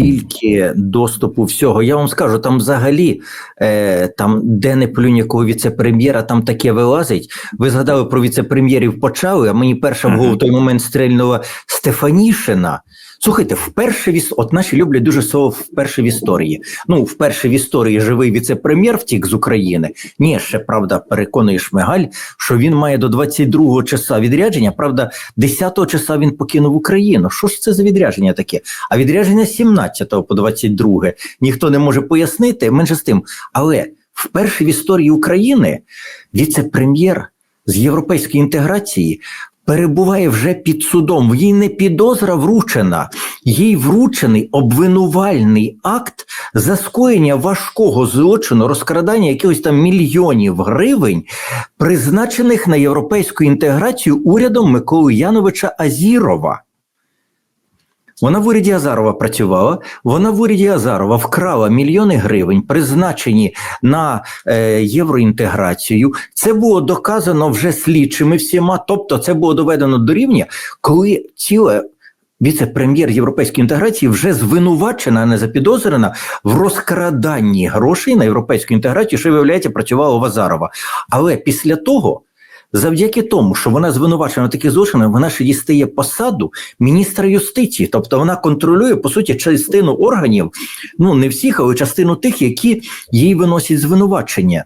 стільки доступу всього. Я вам скажу, там взагалі, е, там, де не плюнь якого віце-прем'єра, там таке вилазить. Ви згадали про віце-прем'єрів почали, а мені перша в голову той момент стрельнула Стефанішина. Слухайте, вперше в іс- от наші люблять дуже слово вперше в історії. Ну, вперше в історії живий віце-прем'єр втік з України. Ні, ще правда, переконує Шмигаль, що він має до 22-го числа відрядження. Правда, 10-го числа він покинув Україну. Що ж це за відрядження таке? А відрядження з 17 по 22 ніхто не може пояснити, менше з тим. Але вперше в історії України віце-прем'єр з європейської інтеграції перебуває вже під судом. Їй не підозра вручена, їй вручений обвинувальний акт за скоєння важкого злочину, розкрадання якихось там мільйонів гривень, призначених на європейську інтеграцію урядом Миколи Яновича Азірова. Вона в уряді Азарова працювала. Вона в уряді Азарова вкрала мільйони гривень, призначені на е, євроінтеграцію. Це було доказано вже слідчими всіма. Тобто, це було доведено до рівня, коли ціле. Віце-прем'єр європейської інтеграції вже звинувачена, а не запідозрена в розкраданні грошей на європейську інтеграцію, що виявляється, працювала в Азарова. Але після того, завдяки тому, що вона звинувачена в такі злочини, вона ще дістає посаду міністра юстиції. Тобто вона контролює по суті частину органів, ну не всіх, але частину тих, які їй виносять звинувачення.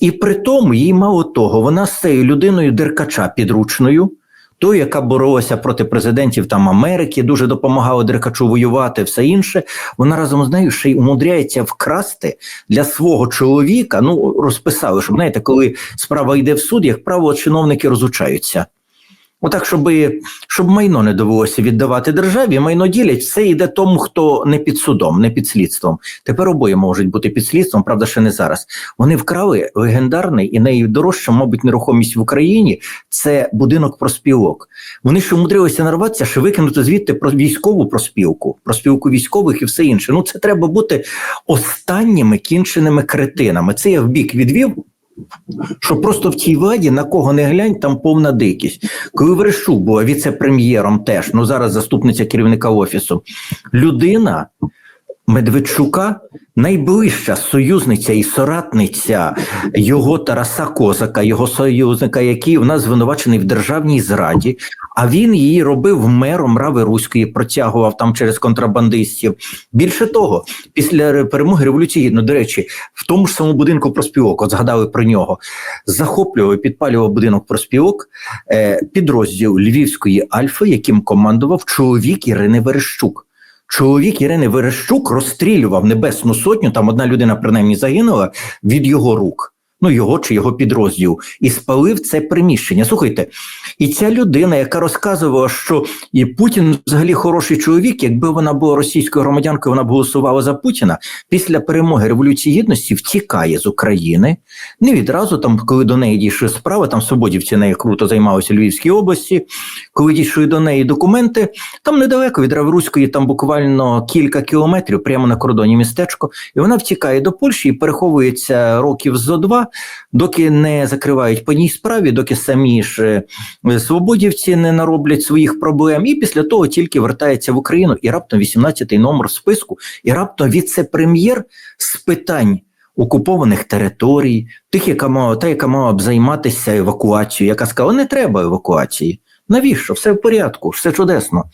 І при тому, їй мало того, вона з цією людиною деркача підручною. Тою, яка боролася проти президентів там Америки, дуже допомагала Деркачу воювати, все інше. Вона разом з нею ще й умудряється вкрасти для свого чоловіка. Ну розписали, щоб знаєте, коли справа йде в суд, як правило, чиновники розучаються. Отак, щоб, щоб майно не довелося віддавати державі, майно ділять, все йде тому, хто не під судом, не під слідством. Тепер обоє можуть бути під слідством, правда, ще не зараз. Вони вкрали легендарний і найдорожча, мабуть, нерухомість в Україні це будинок проспілок. Вони ще умудрилися нарватися, що викинути звідти про військову проспілку, проспілку військових і все інше. Ну це треба бути останніми кінченими кретинами. Це я в бік відвів. Що просто в цій владі на кого не глянь, там повна дикість. Коли Верещук була віце-прем'єром, теж ну зараз заступниця керівника офісу, людина Медведчука найближча союзниця і соратниця його Тараса Козака, його союзника, який у нас звинувачений в державній зраді. А він її робив мером Рави Руської, протягував там через контрабандистів. Більше того, після перемоги революції, ну до речі, в тому ж самому будинку проспілок, от згадали про нього, захоплював і підпалював будинок проспілок, е, підрозділ Львівської Альфи, яким командував чоловік Ірини Верещук. Чоловік Ірини Верещук розстрілював Небесну Сотню, там одна людина принаймні загинула від його рук. Ну, його чи його підрозділ, і спалив це приміщення. Слухайте, і ця людина, яка розказувала, що і Путін взагалі хороший чоловік, якби вона була російською громадянкою, вона б голосувала за Путіна. Після перемоги Революції Гідності втікає з України. Не відразу, там, коли до неї дійшли справи, там свободівці нею круто займалися Львівській області. Коли дійшли до неї документи, там недалеко від Равруської, там буквально кілька кілометрів, прямо на кордоні містечко, і вона втікає до Польщі і переховується років зо два доки не закривають по ній справі, доки самі ж е, свободівці не нароблять своїх проблем, і після того тільки вертається в Україну і раптом 18-й номер списку, і раптом віце-прем'єр з питань. Окупованих територій, тих, яка мала та, яка мала б займатися евакуацією, яка сказала, не треба евакуації. Навіщо? Все в порядку, все чудесно.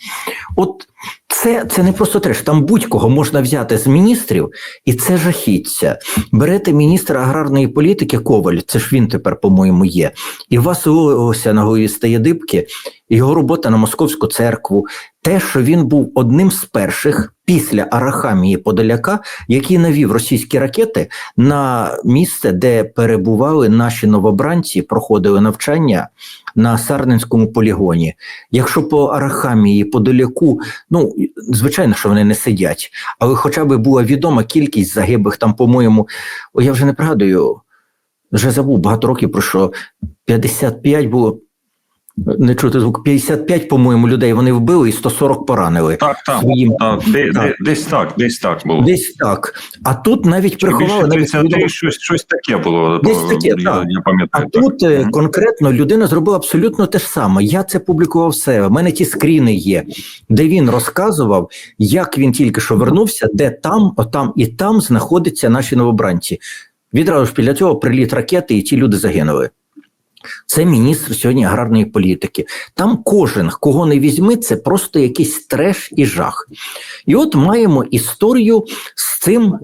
От це це не просто треш. Там будь-кого можна взяти з міністрів, і це жахіття. Берете міністра аграрної політики Коваль, це ж він тепер, по-моєму, є. І у вас ося на голові стає дибки, його робота на московську церкву. Те, що він був одним з перших після Арахамії Подоляка, який навів російські ракети на місце, де перебували наші новобранці, проходили навчання на Сарненському полігоні. Якщо по Арахамії Подоляку, ну звичайно, що вони не сидять, але хоча б була відома кількість загиблих там, по-моєму, я вже не пригадую, вже забув багато років про що 55 було. Не чути звук 55, по-моєму, людей вони вбили і 140 поранили. Так, так, Своїм- так, де, Так. десь так, десь так було. Десь так. А тут навіть Чи приховали навіть 33, щось, щось таке було. Десь таке, я, так. я А так. тут е, Мгм. конкретно людина зробила абсолютно те ж саме. Я це публікував себе. У мене ті скріни є, де він розказував, як він тільки що вернувся, де там, отам і там знаходяться наші новобранці. Відразу ж після цього приліт ракети, і ті люди загинули. Це міністр сьогодні аграрної політики. Там кожен, кого не візьми, це просто якийсь треш і жах. І от маємо історію з цим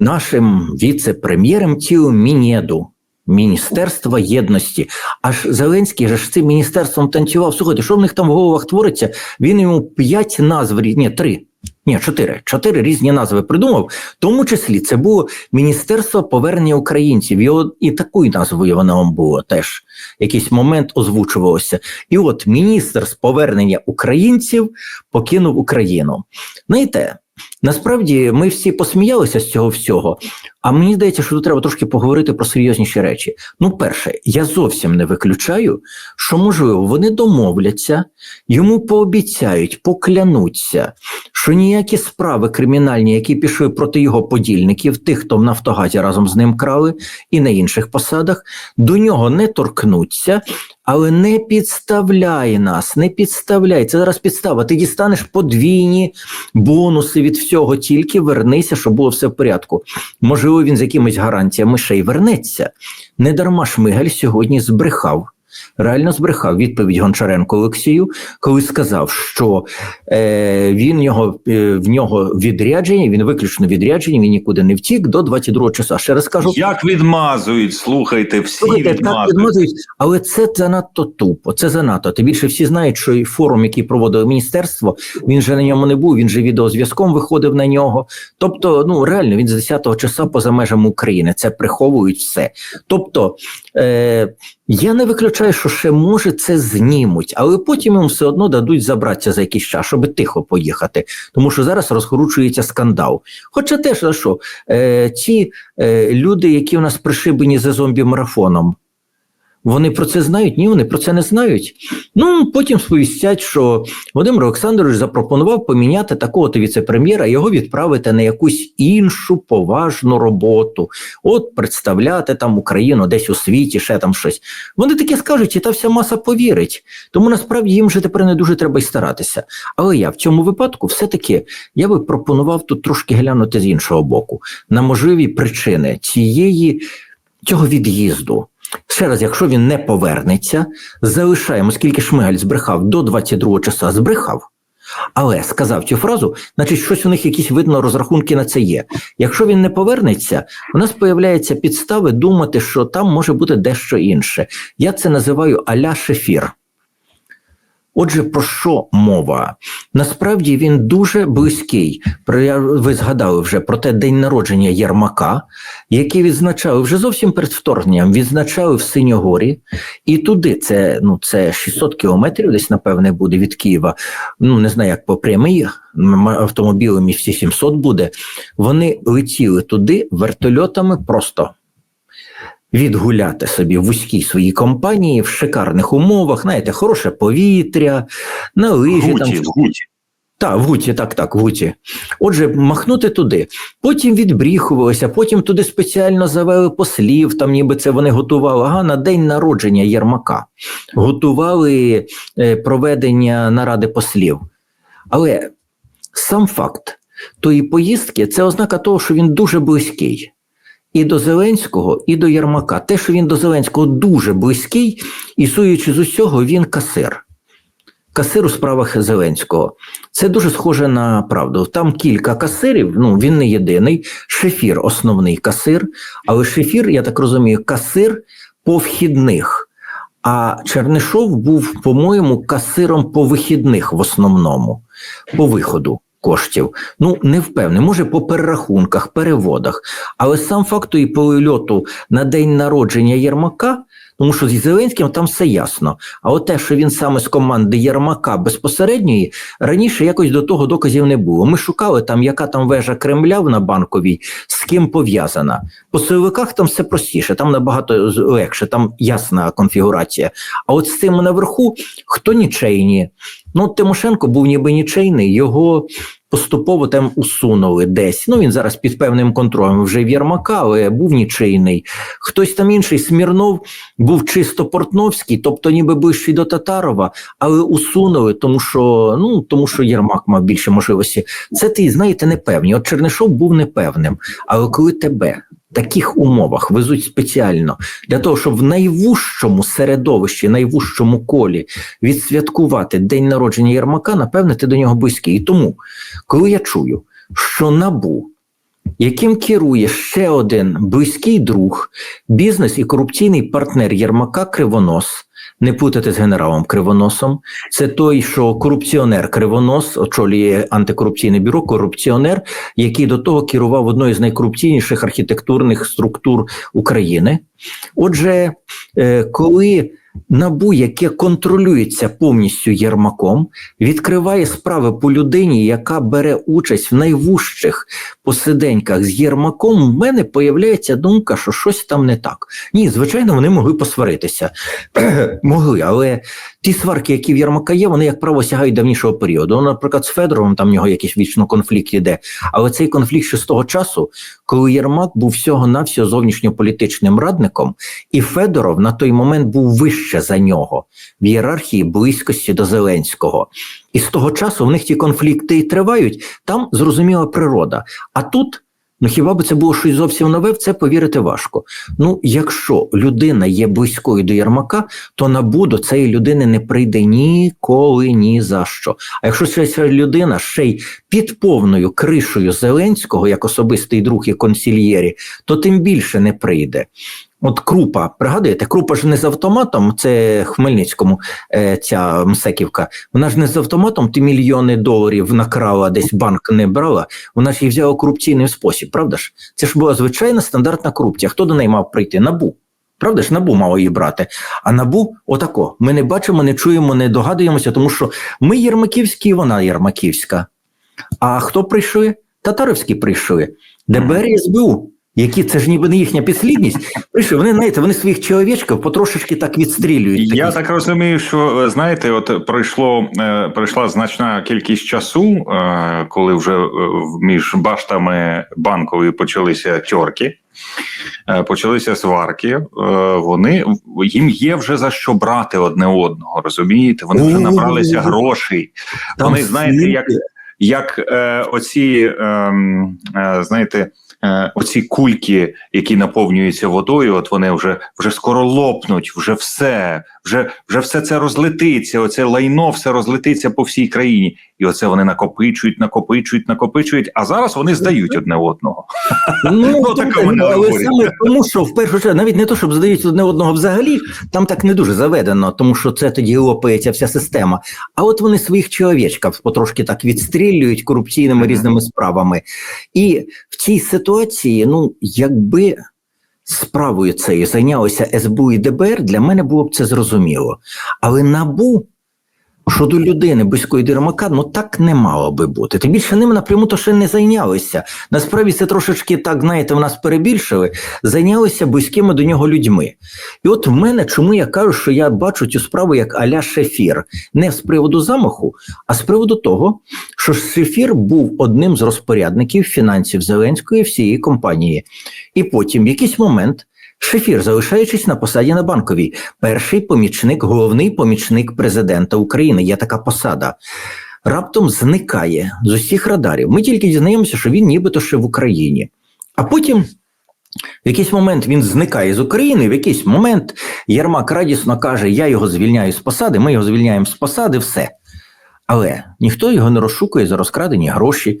нашим віце-прем'єром Тіо Мінєду. Міністерства єдності. Аж Зеленський же ж цим міністерством танцював. Слухайте, що в них там в головах твориться? Він йому п'ять назв, ні, три. Ні, чотири. Чотири різні назви придумав. В тому числі це було Міністерство повернення українців. Його і такою назвою воно було теж. Якийсь момент озвучувалося. І от міністр з повернення українців покинув Україну. Знаєте, насправді ми всі посміялися з цього всього. А мені здається, що тут треба трошки поговорити про серйозніші речі. Ну, перше, я зовсім не виключаю, що можливо вони домовляться, йому пообіцяють, поклянуться, що ніякі справи кримінальні, які пішли проти його подільників, тих, хто в Нафтогазі разом з ним крали, і на інших посадах, до нього не торкнуться, але не підставляй нас, не підставляй. Це зараз підстава. Ти дістанеш подвійні бонуси від всього, тільки вернися, щоб було все в порядку. Можливо, він з якимись гарантіями ще й вернеться. Недарма Шмигаль сьогодні збрехав. Реально збрехав відповідь Гончаренко Олексію, коли сказав, що е, він його е, в нього відрядження, він виключно відрядження, він нікуди не втік до 22 числа. Ще раз кажу, Як відмазують, слухайте, всі Слухайте, так відмазують. відмазують, але це занадто тупо. Це занадто. Тим більше всі знають, що і форум, який проводило міністерство, він же на ньому не був. Він же відеозв'язком виходив на нього. Тобто, ну реально, він з 10-го числа поза межами України. Це приховують все. Тобто, е, я не виключаю, що ще може це знімуть, але потім їм все одно дадуть забратися за якийсь час, щоб тихо поїхати. Тому що зараз розкручується скандал. Хоча теж за що, е, ті е, люди, які у нас пришибені за зомбі-марафоном, вони про це знають? Ні, вони про це не знають. Ну потім сповістять, що Володимир Олександрович запропонував поміняти такого-то віце-прем'єра, його відправити на якусь іншу поважну роботу, от представляти там Україну десь у світі, ще там щось. Вони таке скажуть, і та вся маса повірить. Тому насправді їм вже тепер не дуже треба й старатися. Але я в цьому випадку все-таки я би пропонував тут трошки глянути з іншого боку на можливі причини цієї цього від'їзду. Ще раз, якщо він не повернеться, залишаємо, скільки Шмигаль збрехав до 22 часа, збрехав. Але сказав цю фразу, значить, щось у них якісь видно розрахунки на це є. Якщо він не повернеться, у нас появляються підстави думати, що там може бути дещо інше. Я це називаю аля шефір. Отже, про що мова? Насправді він дуже близький. Ви згадали вже про те день народження Єрмака, який відзначали вже зовсім перед вторгненням, відзначали в Синьогорі, і туди це ну це 600 кілометрів, десь напевне буде від Києва. Ну не знаю, як по прямій м, автомобілем і всі 700 буде. Вони летіли туди вертольотами просто відгуляти собі в вузькій своїй компанії в шикарних умовах, знаєте, хороше повітря, на лижі Гуті, там. в Гуті. Так, в Гуті, так, так, в Гуті. Отже, махнути туди. Потім відбріхувалися, потім туди спеціально завели послів, там ніби це вони готували. Ага, на день народження Єрмака. Готували е, проведення наради послів. Але сам факт тої поїздки це ознака того, що він дуже близький. І до Зеленського, і до Єрмака. Те, що він до Зеленського дуже близький, і суючи з усього, він касир. Касир у справах Зеленського. Це дуже схоже на правду. Там кілька касирів, ну він не єдиний. Шефір основний касир, але шефір, я так розумію, касир по вхідних. А Чернишов був, по-моєму, касиром по вихідних в основному, по виходу коштів. Ну, не впевнений, може по перерахунках, переводах. Але сам факт і польоту на день народження Єрмака Тому що зі Зеленським там все ясно. А от те, що він саме з команди Єрмака безпосередньої, раніше якось до того доказів не було. Ми шукали там, яка там вежа Кремля на банковій, з ким пов'язана. По силовиках там все простіше, там набагато легше, там ясна конфігурація. А от з цим наверху хто нічейні. Ну, Тимошенко був ніби нічейний, його поступово там усунули десь. Ну він зараз під певним контролем вже в Єрмака, але був нічийний. Хтось там інший Смірнов був чисто портновський, тобто ніби ближчий до Татарова, але усунули, тому що ну тому що Єрмак мав більше можливості. Це ти знаєте непевні. От Чернишов був непевним. Але коли тебе таких умовах везуть спеціально для того, щоб в найвужчому середовищі, найвужчому колі відсвяткувати день народження Єрмака, напевне, ти до нього близький. І тому, коли я чую, що набу яким керує ще один близький друг, бізнес і корупційний партнер Єрмака Кривонос. Не путати з генералом Кривоносом. Це той, що корупціонер Кривонос очолює антикорупційне бюро, корупціонер, який до того керував одною з найкорупційніших архітектурних структур України. Отже, е, коли НАБУ, яке контролюється повністю Єрмаком, відкриває справи по людині, яка бере участь в найвужчих посиденьках з Єрмаком, в мене появляється думка, що щось там не так. Ні, звичайно, вони могли посваритися. могли, але ті сварки, які в Єрмака є, вони, як правило, сягають давнішого періоду. Ну, наприклад, з Федоровим там в нього якийсь вічно конфлікт іде. Але цей конфлікт ще з того часу, коли Єрмак був всього-навсього зовнішньополітичним радником, і Федоров на той момент був вище за нього в ієрархії близькості до Зеленського. І з того часу в них ті конфлікти і тривають. Там зрозуміла природа. А тут. Ну хіба б це було щось зовсім нове, в це повірити важко. Ну, якщо людина є близькою до Єрмака, то набу до цієї людини не прийде ніколи ні за що. А якщо ця людина ще й під повною кришою Зеленського, як особистий друг і консільєрі, то тим більше не прийде. От Крупа, пригадуєте, Крупа ж не з автоматом, це Хмельницькому е, ця Мсеківка. Вона ж не з автоматом ті мільйони доларів накрала, десь банк не брала. Вона ж їх взяла корупційний спосіб, правда ж? Це ж була звичайна стандартна корупція. Хто до неї мав прийти? Набу. Правда ж, набу мало її брати. А набу, отако. Ми не бачимо, не чуємо, не догадуємося, тому що ми Єрмаківські, вона Єрмаківська. А хто прийшли? Татарівські прийшли. ДБР і СБУ. Які це ж ніби не їхня підслідність. Прийшли, вони знаєте, вони своїх чоловічків потрошечки так відстрілюють. Я так розумію, що е, знаєте, от пройшло е, пройшла значна кількість часу, е, коли вже між баштами банкової почалися тьорки, е, почалися сварки. Вони їм є вже за що брати одне одного. Розумієте? Вони вже набралися грошей. Там Вони знаєте, як як оці, ем, знаєте, е, оці кульки, які наповнюються водою, от вони вже вже скоро лопнуть, вже все, вже, вже все це розлетиться. Оце лайно все розлетиться по всій країні. І оце вони накопичують, накопичують, накопичують. А зараз вони здають одне одного. Ну, Ну, така але говорить. саме тому, що в першу чергу, навіть не то, щоб здають одне одного взагалі, там так не дуже заведено, тому що це тоді лопається вся система. А от вони своїх чоловічків потрошки так відстрілюють корупційними різними справами. І в цій ситуації, ну, якби. Справою цією зайнялося СБУ і ДБР, для мене було б це зрозуміло. Але набу Щодо людини близької до ну так не мало би бути. Тим більше ним напряму то ще не зайнялися. Насправді це трошечки так, знаєте, в нас перебільшили, зайнялися близькими до нього людьми. І от в мене, чому я кажу, що я бачу цю справу як аля Шефір, не з приводу замаху, а з приводу того, що Шефір був одним з розпорядників фінансів Зеленської всієї компанії. І потім, в якийсь момент, Шефір, залишаючись на посаді на банковій, перший помічник, головний помічник президента України. Є така посада. Раптом зникає з усіх радарів. Ми тільки дізнаємося, що він нібито ще в Україні. А потім в якийсь момент він зникає з України, в якийсь момент Єрмак радісно каже: Я його звільняю з посади, ми його звільняємо з посади, все. Але ніхто його не розшукує за розкрадені гроші.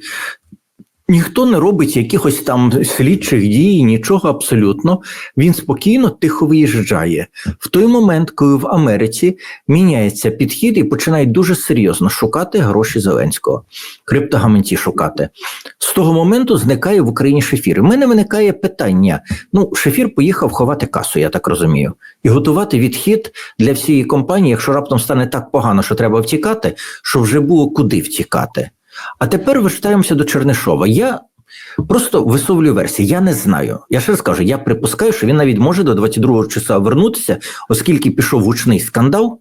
Ніхто не робить якихось там слідчих дій, нічого абсолютно. Він спокійно, тихо виїжджає. В той момент, коли в Америці міняється підхід і починають дуже серйозно шукати гроші Зеленського, криптогаманці шукати. З того моменту зникає в Україні шефір. У мене виникає питання: ну, шефір поїхав ховати касу, я так розумію, і готувати відхід для всієї компанії, якщо раптом стане так погано, що треба втікати, що вже було куди втікати. А тепер вертаємося до Чернишова. Я просто висловлюю версію. Я не знаю. Я ще раз кажу, я припускаю, що він навіть може до 22-го числа вернутися, оскільки пішов гучний скандал.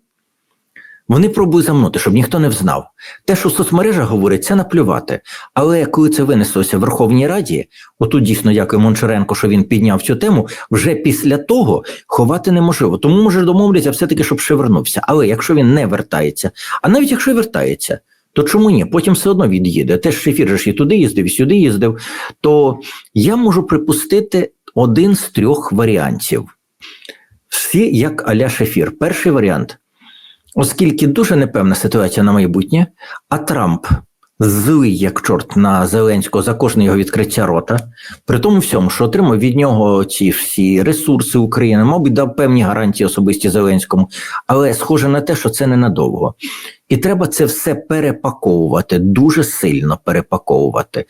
Вони пробують замнути, щоб ніхто не взнав. Те, що в соцмережах говорять, це наплювати. Але коли це винеслося в Верховній Раді, отут дійсно дякую Мончаренко, що він підняв цю тему. Вже після того ховати неможливо. Тому може домовляться все-таки, щоб ще вернувся. Але якщо він не вертається, а навіть якщо вертається, то чому ні? Потім все одно від'їде. Теж шефір ж і туди їздив, і сюди їздив. То я можу припустити один з трьох варіантів. Всі як аля шефір. Перший варіант. Оскільки дуже непевна ситуація на майбутнє, а Трамп злий як чорт на Зеленського за кожне його відкриття рота, при тому всьому, що отримав від нього ці всі ресурси України, мабуть, дав певні гарантії особисті Зеленському, але схоже на те, що це ненадовго. І треба це все перепаковувати, дуже сильно перепаковувати.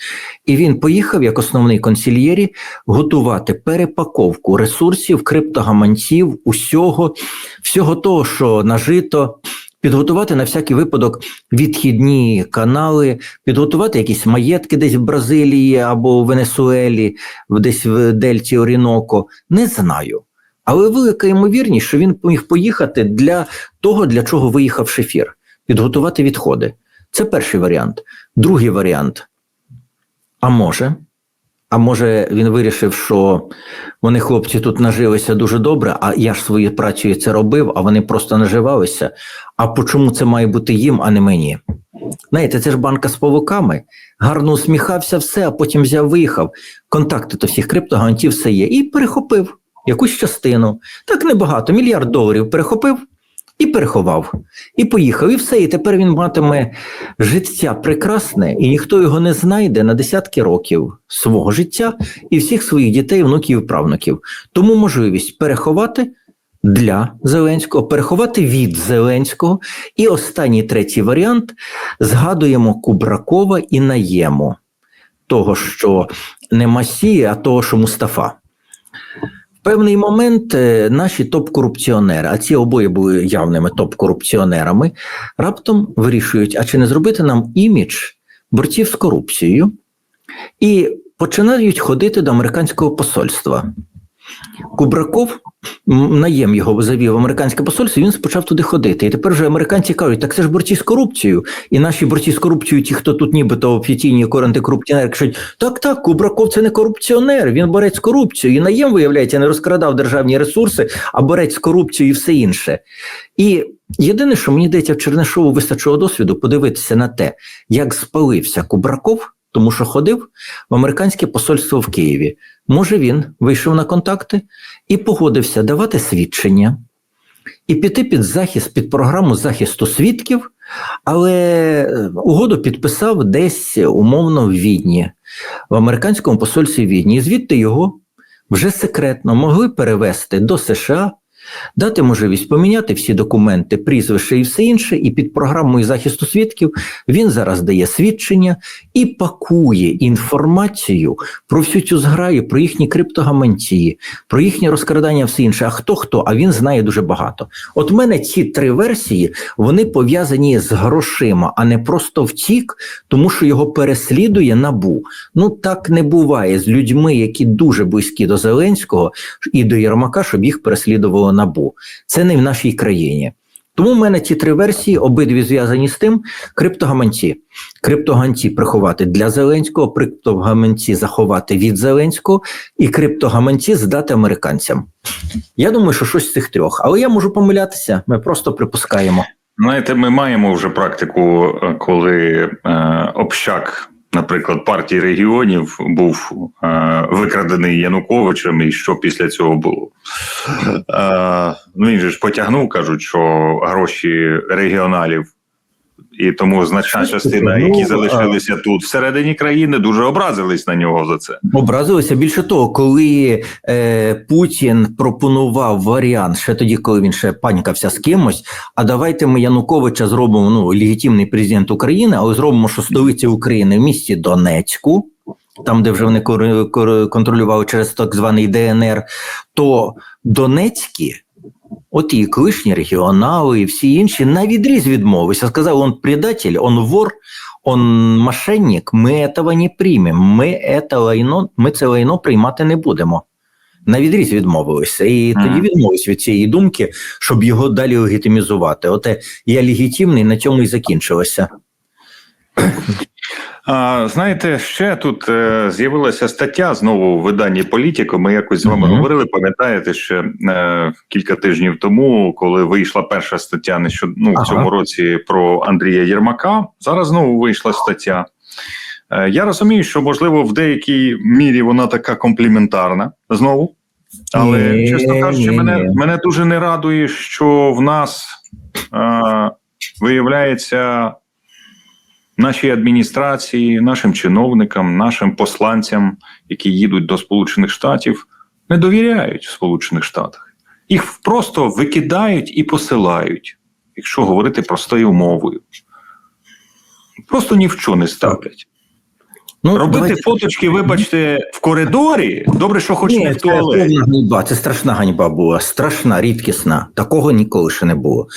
І він поїхав як основний консільєрі готувати перепаковку ресурсів, криптогаманців, усього, всього того, що нажито. Підготувати на всякий випадок відхідні канали, підготувати якісь маєтки десь в Бразилії або в Венесуелі, десь в Дельті Оріноко. Не знаю. Але велика ймовірність, що він міг поїхати для того, для чого виїхав шефір, підготувати відходи. Це перший варіант. Другий варіант. А може, а може, він вирішив, що вони, хлопці, тут нажилися дуже добре, а я ж своєю працею це робив, а вони просто наживалися. А чому це має бути їм, а не мені? Знаєте, це ж банка з павуками. Гарно усміхався, все, а потім взяв, виїхав. Контакти до всіх криптогантів все є. І перехопив якусь частину. Так небагато, мільярд доларів перехопив і переховав. І поїхав, і все. І тепер він матиме життя прекрасне, і ніхто його не знайде на десятки років свого життя і всіх своїх дітей, внуків і правнуків. Тому можливість переховати для Зеленського, переховати від Зеленського. І останній третій варіант згадуємо Кубракова і Наєму, того, що не Масія, а того, що Мустафа. Певний момент е, наші топ-корупціонери, а ці обоє були явними топ-корупціонерами, раптом вирішують, а чи не зробити нам імідж борців з корупцією, і починають ходити до американського посольства. Кубраков наєм його завів в американське посольство, він почав туди ходити. І тепер вже американці кажуть, так це ж борці з корупцією. І наші борці з корупцією, ті, хто тут нібито офіційні антикорупціонери, кажуть, так, так, Кубраков це не корупціонер, він борець з корупцією. І наєм, виявляється, не розкрадав державні ресурси, а борець з корупцією і все інше. І єдине, що мені здається, в Чернишову вистачило досвіду подивитися на те, як спалився Кубраков, тому що ходив в американське посольство в Києві. Може, він вийшов на контакти і погодився давати свідчення і піти під захист, під програму захисту свідків, але е, угоду підписав десь умовно в Відні, в американському посольстві Відні. І звідти його вже секретно могли перевести до США. Дати можливість поміняти всі документи, прізвище і все інше, і під програмою захисту свідків він зараз дає свідчення і пакує інформацію про всю цю зграю, про їхні криптогаманці, про їхнє розкрадання, все інше. А хто хто? А він знає дуже багато. От в мене ці три версії вони пов'язані з грошима, а не просто втік, тому що його переслідує набу. Ну так не буває з людьми, які дуже близькі до Зеленського і до Єрмака, щоб їх переслідувало набу. Це не в нашій країні. Тому в мене ці три версії обидві зв'язані з тим: криптогаманці. Криптогаманці приховати для Зеленського, криптогаманці заховати від Зеленського, і криптогаманці здати американцям. Я думаю, що щось з цих трьох, але я можу помилятися. Ми просто припускаємо. Знаєте, ми маємо вже практику, е, коли е, общак, наприклад, партії регіонів був е, викрадений Януковичем, і що після цього було. Е, ну він же ж потягнув, кажуть, що гроші регіоналів. І тому значна частина, які Ну, залишилися тут всередині країни, дуже образились на нього за це. Образилися більше того, коли е, Путін пропонував варіант ще тоді, коли він ще панькався з кимось. А давайте ми Януковича зробимо ну легітимний президент України, але зробимо, що столиця України в місті Донецьку. там, де вже вони контролювали через так званий ДНР, то Донецькі, от і колишні регіонали, і всі інші на відріз відмовилися. Сказали, он предатель, он вор, он мошенник, ми этого не приймемо. Ми, ми це лайно приймати не будемо. На відріз відмовилися. І Мгм. тоді відмовились від цієї думки, щоб його далі легітимізувати. Оте я легітимний, на цьому і закінчилося. А, знаєте, ще тут е, з'явилася стаття знову у виданні Політіко. Ми якось з вами Мгм. говорили. Пам'ятаєте, ще е, кілька тижнів тому, коли вийшла перша стаття нещод... ну, в цьому році про Андрія Єрмака. Зараз знову вийшла стаття. Е, я розумію, що можливо в деякій мірі вона така компліментарна знову. Але Ні, чесно кажучи, ні, мене, ні. мене дуже не радує, що в нас е, виявляється нашій адміністрації, нашим чиновникам, нашим посланцям, які їдуть до Сполучених Штатів, не довіряють в Сполучених Штатах. Їх просто викидають і посилають, якщо говорити простою мовою. Просто ні в що не ставлять. Ну, Робити давайте- фоточки, вибачте, в коридорі. Добре, що хоч Ні, не в це туалеті. повна ганьба, це страшна ганьба була, страшна, рідкісна. Такого ніколи ще не було.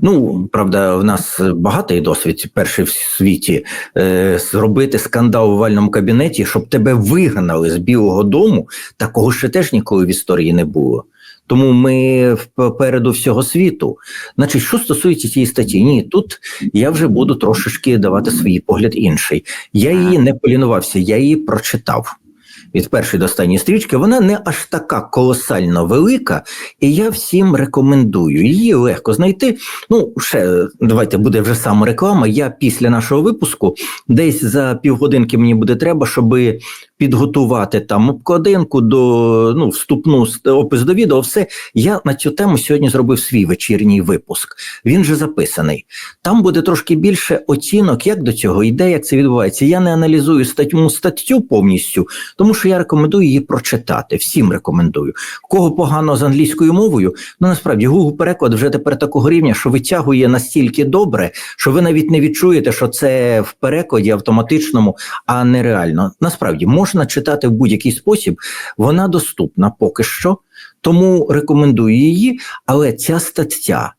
Ну, правда, в нас багатий досвід, перший в світі, е, зробити скандал у вальному кабінеті, щоб тебе вигнали з Білого Дому, такого ще теж ніколи в історії не було. Тому ми попереду всього світу. Значить, що стосується цієї статті, ні, тут я вже буду трошечки давати свій погляд інший. Я її не полінувався, я її прочитав від першої до останньої стрічки, вона не аж така колосально велика, і я всім рекомендую. Її легко знайти. Ну, ще давайте буде вже самореклама. Я після нашого випуску десь за півгодинки мені буде треба, щоб підготувати там обкладинку до ну, вступну ст- опис до відео. Все я на цю тему сьогодні зробив свій вечірній випуск. Він же записаний. Там буде трошки більше оцінок, як до цього йде, як це відбувається. Я не аналізую статтю статтю повністю, тому що я рекомендую її прочитати. Всім рекомендую. Кого погано з англійською мовою, ну насправді Google переклад вже тепер такого рівня, що витягує настільки добре, що ви навіть не відчуєте, що це в перекладі автоматичному, а не реально. Насправді можна читати в будь-який спосіб. Вона доступна поки що, тому рекомендую її. Але ця стаття.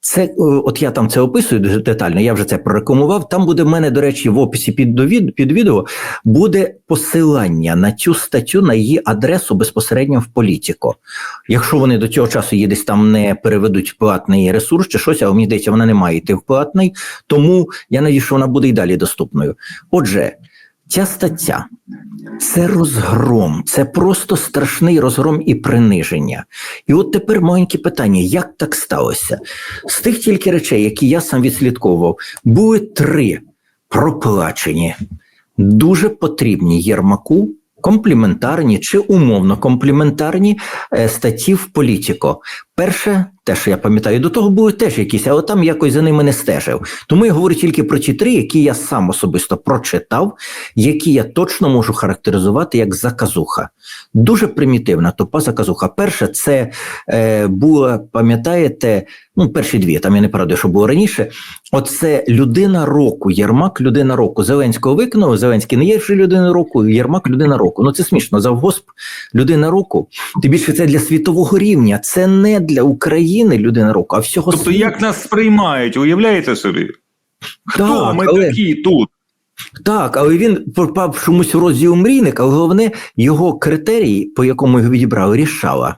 Це е, от я там це описую детально. Я вже це прорекламував. Там буде в мене, до речі, в описі під до від- під відео буде посилання на цю статтю на її адресу безпосередньо в політико. Якщо вони до цього часу її десь там не переведуть в платний ресурс чи щось, а мені здається, вона не має йти в платний, тому я надію, що вона буде і далі доступною. Отже, ця стаття це розгром, це просто страшний розгром і приниження. І от тепер маленьке питання: як так сталося? З тих тільки речей, які я сам відслідковував, були три проплачені, дуже потрібні Єрмаку. Компліментарні чи умовно компліментарні е, статті в політико. Перше, те, що я пам'ятаю, до того були теж якісь, але там якось за ними не стежив. Тому я говорю тільки про ті три, які я сам особисто прочитав, які я точно можу характеризувати як заказуха. Дуже примітивна тупа заказуха. Перше, це е, була, пам'ятаєте, ну, перші дві, там я не правда, що було раніше. Оце людина року, Єрмак людина року. Зеленського виконав, Зеленський не є вже людина року, Єрмак людина року. Ну це смішно. Завгосп людина року. Тим більше це для світового рівня. Це не для України людина року, а всього Тобто, світу. як нас сприймають, уявляєте собі? Хто Так, ми але- такі тут? Так, але він попав чомусь в розділ мрійник, але головне його критерій, по якому його відібрали, рішала.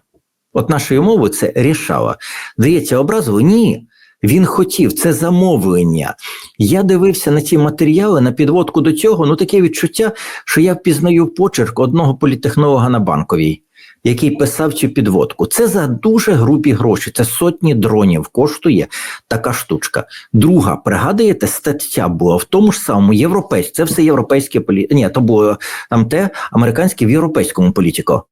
От нашою мовою це рішала. Здається, образово? Ні. Він хотів, це замовлення. Я дивився на ці матеріали, на підводку до цього. Ну таке відчуття, що я впізнаю почерк одного політехнолога на банковій, який писав цю підводку. Це за дуже грубі гроші. Це сотні дронів коштує така штучка. Друга, пригадуєте, стаття була в тому ж самому європейському. Це все європейське полі... Ні, то було там те американське в європейському політико.